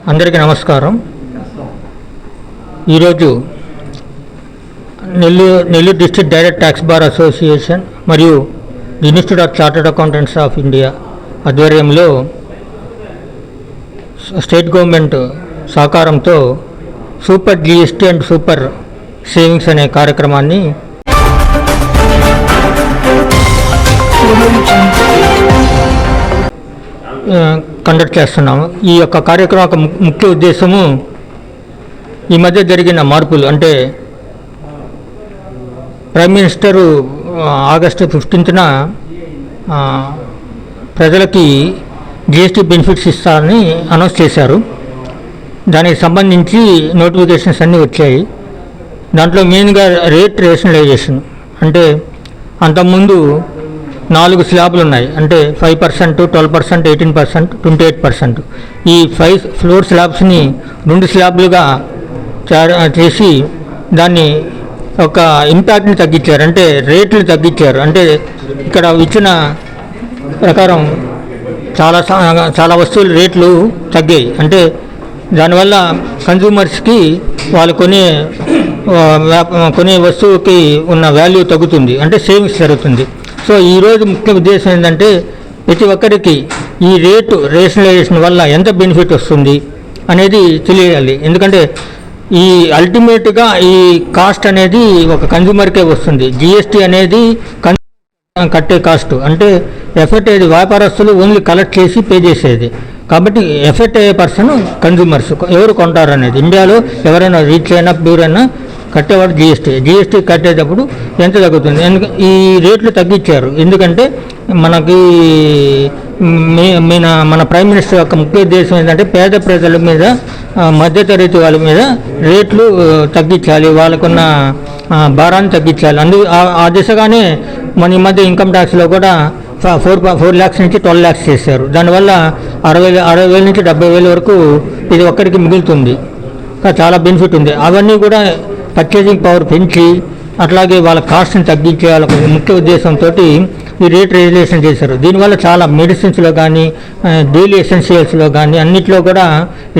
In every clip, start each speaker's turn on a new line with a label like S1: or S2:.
S1: అందరికీ నమస్కారం. ఈరోజు Nellore Nellore district direct tax bar association మరియు institute of chartered accountants of India ఆధ్వర్యంలో స్టేట్ గవర్నమెంట్ సహకారంతో super GST and super savings అనే కార్యక్రమాన్ని కండక్ట్ చేస్తున్నాము. ఈ యొక్క కార్యక్రమం యొక్క ము- ముఖ్య ఉద్దేశము ఈ మధ్య జరిగిన మార్పులు అంటే ప్రైమ్ మినిస్టరు ఆగస్టు ఫిఫ్టీన్త్న ప్రజలకి జిఎస్టీ బెనిఫిట్స్ ఇస్తారని అనౌన్స్ చేశారు. దానికి సంబంధించి నోటిఫికేషన్స్ అన్నీ వచ్చాయి. దాంట్లో మెయిన్గా రేట్ రేషనలైజేషన్ అంటే అంతకుముందు నాలుగు స్లాబ్లు ఉన్నాయి. అంటే five percent twelve percent eighteen percent twenty eight percent ఈ ఫైవ్ ఫ్లోర్ స్లాబ్స్ని రెండు స్లాబ్లుగా చేసి దాన్ని ఒక ఇంపాక్ట్ని తగ్గించారు. అంటే రేట్లు తగ్గించారు. అంటే ఇక్కడ ఇచ్చిన ప్రకారం చాలా చాలా వస్తువులు రేట్లు తగ్గాయి. అంటే దానివల్ల కన్జ్యూమర్స్కి వాళ్ళు కొనే కొనే వస్తువుకి ఉన్న వాల్యూ తగ్గుతుంది. అంటే సేవింగ్స్ జరుగుతుంది. సో ఈరోజు ముఖ్య ఉద్దేశం ఏంటంటే ప్రతి ఒక్కరికి ఈ రేటు రేషనలైజేషన్ వల్ల ఎంత బెనిఫిట్ వస్తుంది అనేది తెలియాలి. ఎందుకంటే ఈ అల్టిమేట్గా ఈ కాస్ట్ అనేది ఒక కన్జ్యూమర్కే వస్తుంది. జిఎస్టీ అనేది కన్ కట్టే కాస్ట్. అంటే ఎఫెక్ట్ అయ్యేది వ్యాపారస్తులు ఓన్లీ కలెక్ట్ చేసి పే చేసేది. కాబట్టి ఎఫెక్ట్ అయ్యే పర్సన్ కన్జ్యూమర్స్ ఎవరు కొంటారు అనేది? ఇండియాలో ఎవరైనా రీచ్ అయినా ప్యూర్ అయినా కట్టేవాడు జిఎస్టీ జిఎస్టీ కట్టేటప్పుడు ఎంత తగ్గుతుంది? ఎందుకంటే ఈ రేట్లు తగ్గించారు. ఎందుకంటే మనకి మీ- మన మన ప్రైమ్ మినిస్టర్ యొక్క ముఖ్య ఉద్దేశం ఏంటంటే పేద ప్రజల మీద మధ్యతరగతి వాళ్ళ మీద రేట్లు తగ్గించాలి. వాళ్ళకున్న భారాన్ని తగ్గించాలి. అందు ఆ- ఆ దిశగానే మన ఈ మధ్య ఇన్కమ్ ట్యాక్స్లో కూడా ఫోర్ ఫోర్ ల్యాక్స్ నుంచి ట్వెల్వ్ ల్యాక్స్ చేశారు. దానివల్ల అరవై అరవై వేల నుంచి డెబ్బై వేల వరకు ఇది ఒక్కరికి మిగులుతుంది. చాలా బెనిఫిట్ ఉంది. అవన్నీ కూడా పర్చేసింగ్ పవర్ పెంచి అట్లాగే వాళ్ళ కాస్ట్ని తగ్గించే వాళ్ళ ముఖ్య ఉద్దేశంతో ఈ రేట్ రెగ్యులేషన్ చేశారు. దీనివల్ల చాలా మెడిసిన్స్లో కానీ డైలీ ఎసెన్షియల్స్లో కానీ అన్నిట్లో కూడా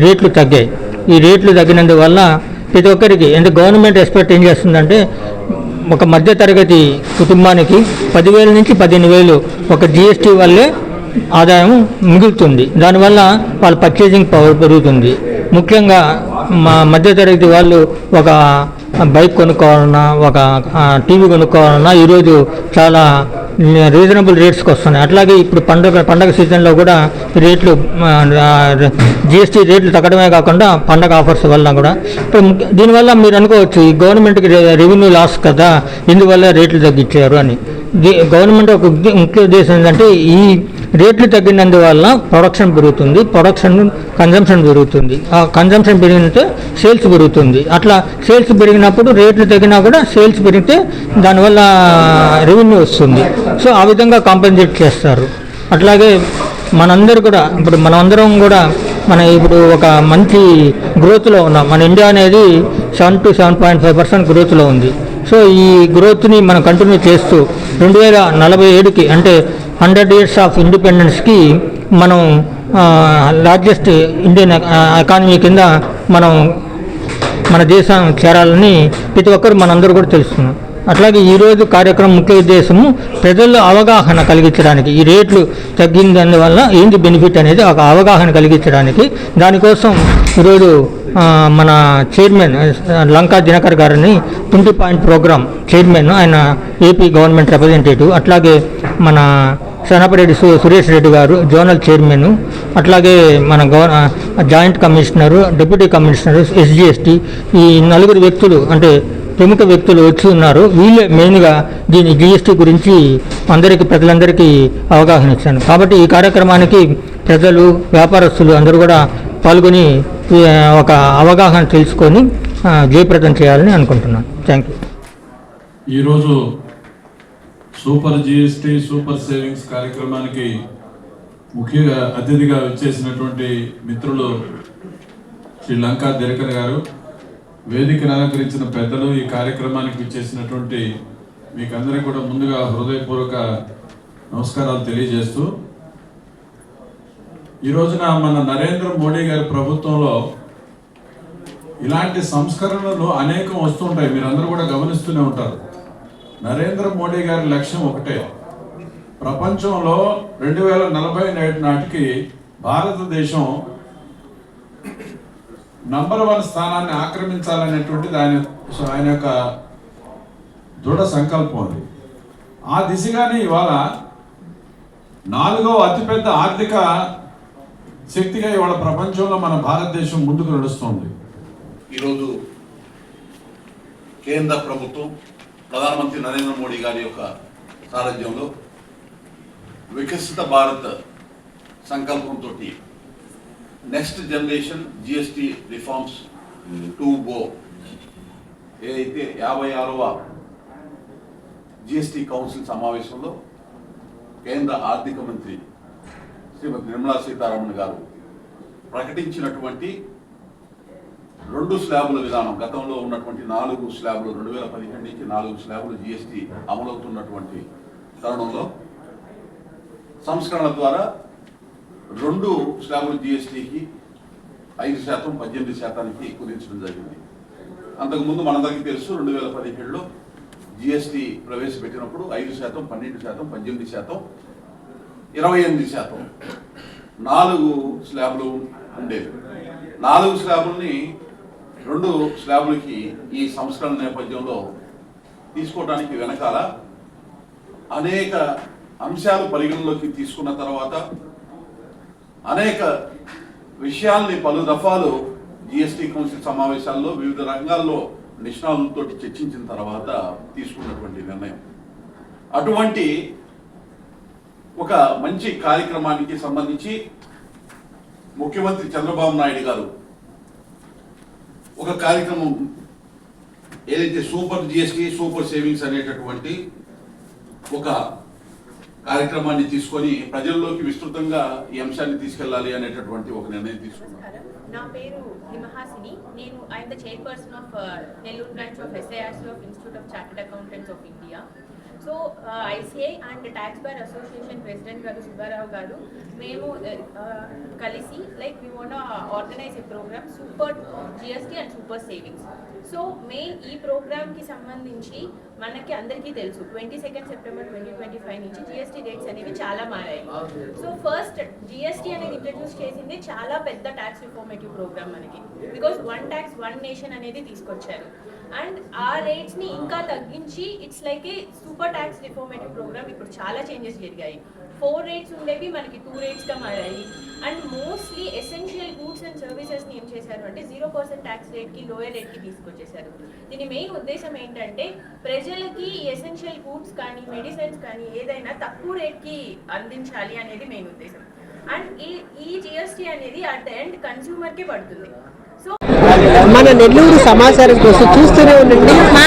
S1: రేట్లు తగ్గాయి. ఈ రేట్లు తగ్గినందువల్ల ప్రతి ఒక్కరికి అంటే గవర్నమెంట్ ఎక్స్పెక్ట్ ఏం చేస్తుందంటే ఒక మధ్యతరగతి కుటుంబానికి పదివేల నుంచి పదిహేను వేలు ఒక జిఎస్టీ వల్లే ఆదాయం మిగులుతుంది. దానివల్ల వాళ్ళ పర్చేసింగ్ పవర్ పెరుగుతుంది. ముఖ్యంగా మా మధ్యతరగతి వాళ్ళు ఒక బైక్ కొనుక్కోవాలన్నా ఒక టీవీ కొనుక్కోవాలన్నా ఈరోజు చాలా రీజనబుల్ రేట్స్కి వస్తున్నాయి అట్లాగే ఇప్పుడు పండుగ పండగ సీజన్లో కూడా రేట్లు జిఎస్టీ రేట్లు తగ్గడమే కాకుండా పండగ ఆఫర్స్ వల్ల కూడా. ఇప్పుడు దీనివల్ల మీరు అనుకోవచ్చు ఈ గవర్నమెంట్కి రెవెన్యూ లాస్ కదా ఇందువల్ల రేట్లు తగ్గించారు అని. గవర్నమెంట్ ఒక ముఖ్య ఉద్దేశం ఏంటంటే ఈ రేట్లు తగ్గినందువల్ల ప్రొడక్షన్ పెరుగుతుంది ప్రొడక్షన్ కన్జంప్షన్ పెరుగుతుంది. ఆ కన్జంప్షన్ పెరిగితే సేల్స్ పెరుగుతుంది. అట్లా సేల్స్ పెరిగినప్పుడు రేట్లు తగ్గినా కూడా సేల్స్ పెరిగితే దానివల్ల రెవెన్యూ వస్తుంది. సో ఆ విధంగా కాంపెన్సేట్ చేస్తారు. అట్లాగే మనందరూ కూడా ఇప్పుడు మనమందరం కూడా మన ఇప్పుడు ఒక మంచి గ్రోత్లో ఉన్నాం. మన ఇండియా అనేది seven to seven point five percent గ్రోత్లో ఉంది. సో ఈ గ్రోత్ని మనం కంటిన్యూ చేస్తూ రెండు వేల నలభై ఏడుకి అంటే హండ్రెడ్ ఇయర్స్ ఆఫ్ ఇండిపెండెన్స్కి మనం లార్జెస్ట్ ఇండియన్ ఎకానమీ కింద మనం మన దేశం చేరాలని ప్రతి ఒక్కరు మనందరూ కూడా తెలుస్తున్నాం. అట్లాగే ఈరోజు కార్యక్రమం ముఖ్య ఉద్దేశము ప్రజల్లో అవగాహన కలిగించడానికి ఈ రేట్లు తగ్గిందందువల్ల ఏంటి బెనిఫిట్ అనేది ఒక అవగాహన కలిగించడానికి దానికోసం ఈరోజు మన చైర్మన్ లంకా దినకర్ గారిని ట్వంటీ పాయింట్ ప్రోగ్రామ్ చైర్మన్ ఆయన ఏపీ గవర్నమెంట్ రిప్రజెంటేటివ్ అట్లాగే మన సనపరెడ్డి సు సురేష్ రెడ్డి గారు జోనల్ చైర్మన్ అట్లాగే మన గవర్ joint commissioner deputy commissioner SGST ఈ నలుగురు వ్యక్తులు అంటే ప్రముఖ వ్యక్తులు వచ్చి ఉన్నారు. వీళ్ళే మెయిన్గా దీని జిఎస్టీ గురించి అందరికీ ప్రజలందరికీ అవగాహన ఇచ్చాను. కాబట్టి ఈ కార్యక్రమానికి ప్రజలు వ్యాపారస్తులు అందరూ కూడా పాల్గొని ఒక అవగాహన తెలుసుకొని జయప్రదం చేయాలని అనుకుంటున్నాను. థ్యాంక్ యూ
S2: ఈరోజు సూపర్ జిఎస్టి సూపర్ సేవింగ్స్ కార్యక్రమానికి ముఖ్యంగా అతిథిగా వచ్చేసినటువంటి మిత్రులు శ్రీ లంకా దిరకర్ గారు. వేదికను అలంకరించిన పెద్దలు ఈ కార్యక్రమానికి వచ్చేసినటువంటి మీకందరికీ కూడా ముందుగా హృదయపూర్వక నమస్కారాలు తెలియజేస్తూ ఈ రోజున మన నరేంద్ర మోడీ గారి ప్రభుత్వంలో ఇలాంటి సంస్కరణలు అనేకం వస్తుంటాయి. మీరందరూ కూడా గమనిస్తూనే ఉంటారు. నరేంద్ర మోడీ గారి లక్ష్యం ఒకటే. ప్రపంచంలో రెండు వేల నలభై నాటికి భారతదేశం నంబర్ వన్ స్థానాన్ని ఆక్రమించాలనేటువంటిది ఆయన ఆయన యొక్క దృఢ సంకల్పం అది. ఆ దిశగానే ఇవాళ నాలుగో అతిపెద్ద ఆర్థిక శక్తిగా ఇవాళ ప్రపంచంలో మన భారతదేశం ముందుకు నడుస్తుంది.
S3: ఈరోజు కేంద్ర ప్రభుత్వం ప్రధానమంత్రి నరేంద్ర మోడీ గారి యొక్క సారథ్యంలో వికసిత భారత్ సంకల్పంతో next generation GST reforms two బో ఏదైతే యాభై ఆరవ జిఎస్టి కౌన్సిల్ సమావేశంలో కేంద్ర ఆర్థిక మంత్రి శ్రీమతి నిర్మలా సీతారామన్ గారు ప్రకటించినటువంటి రెండు స్లాబుల విధానం గతంలో ఉన్నటువంటి నాలుగు స్లాబులు రెండు వేల పదిహేను నుంచి నాలుగు స్లాబులు జిఎస్టీ అమలవుతున్నటువంటి తరుణంలో సంస్కరణల ద్వారా రెండు స్లాబులు జిఎస్టీకి ఐదు శాతం పద్దెనిమిది శాతానికి కుదించడం జరిగింది. అంతకుముందు మనందరికీ తెలుసు రెండు వేల పదిహేడులో జిఎస్టి ప్రవేశపెట్టినప్పుడు ఐదు శాతం పన్నెండు శాతం పద్దెనిమిది శాతం ఇరవై ఎనిమిది శాతం. నాలుగు స్లాబ్లు ఉండేవి. నాలుగు స్లాబుల్ని రెండు స్లాబులకి ఈ సంస్కరణ నేపథ్యంలో తీసుకోవడానికి వెనకాల అనేక అంశాలు పరిగణలోకి తీసుకున్న తర్వాత అనేక విషయాల్ని పలు దఫాలు జిఎస్టి కౌన్సిల్ సమావేశాల్లో వివిధ రంగాల్లో నిష్ణాతులతో చర్చించిన తర్వాత తీసుకున్నటువంటి నిర్ణయం. అటువంటి ఒక మంచి కార్యక్రమానికి సంబంధించి ముఖ్యమంత్రి చంద్రబాబు నాయుడు గారు ఒక కార్యక్రమం ఏదైతే సూపర్ జిఎస్టీ సూపర్ సేవింగ్స్ అనేటటువంటి ఒక కార్యక్రమాన్ని తీసుకొని ప్రజల్లోకి విస్తృతంగా ఈ అంశాన్ని తీసుకెళ్ళాలి అనేటటువంటి ఒక నిర్ణయం తీసుకున్నారు
S4: నా పేరు హిమహాసిని. నేను I'm the chairperson of uh, Nellore branch of SIRC of institute of chartered accountants of India so ICI and tax bar association president గారు సుబ్బారావు గారు మేము కలిసి like we want organise a programme super GST and super savings so మే ఈ ప్రోగ్రామ్కి సంబంధించి మనకి అందరికీ తెలుసు twenty second September twenty twenty five నుంచి జిఎస్టీ రేట్స్ అనేవి చాలా మారాయి. సో ఫస్ట్ జిఎస్టీ అనేది ఇంట్రడ్యూస్ చేసింది చాలా పెద్ద ట్యాక్స్ రిఫార్మేటివ్ ప్రోగ్రామ్ మనకి. Because one tax one nation అనేది తీసుకొచ్చారు. అండ్ ఆ రేట్స్ని ఇంకా తగ్గించి it's like a super tax reformative programme ఇప్పుడు చాలా చేంజెస్ జరిగాయి. ఫోర్ రేట్స్ ఉండేవి మనకి టూ రేట్స్గా మారాయి. And mostly essential goods and సర్వీసెస్ని ఏం చేశారు అంటే జీరో పర్సెంట్ ట్యాక్స్ రేట్కి లోయర్ రేట్కి తీసుకొచ్చేసారు దీని మెయిన్ ఉద్దేశం ఏంటంటే ప్రజలకి ఎసెన్షియల్ గూడ్స్ కానీ మెడిసిన్స్ కానీ ఏదైనా తక్కువ రేట్కి అందించాలి అనేది మెయిన్ ఉద్దేశం. అండ్ ఈ ఈ జిఎస్టీ అనేది అట్ ద ఎండ్ కన్స్యూమర్కే పడుతుంది.
S5: నెల్లూరు సమాచారం కోసం చూస్తూనే ఉండండి. మా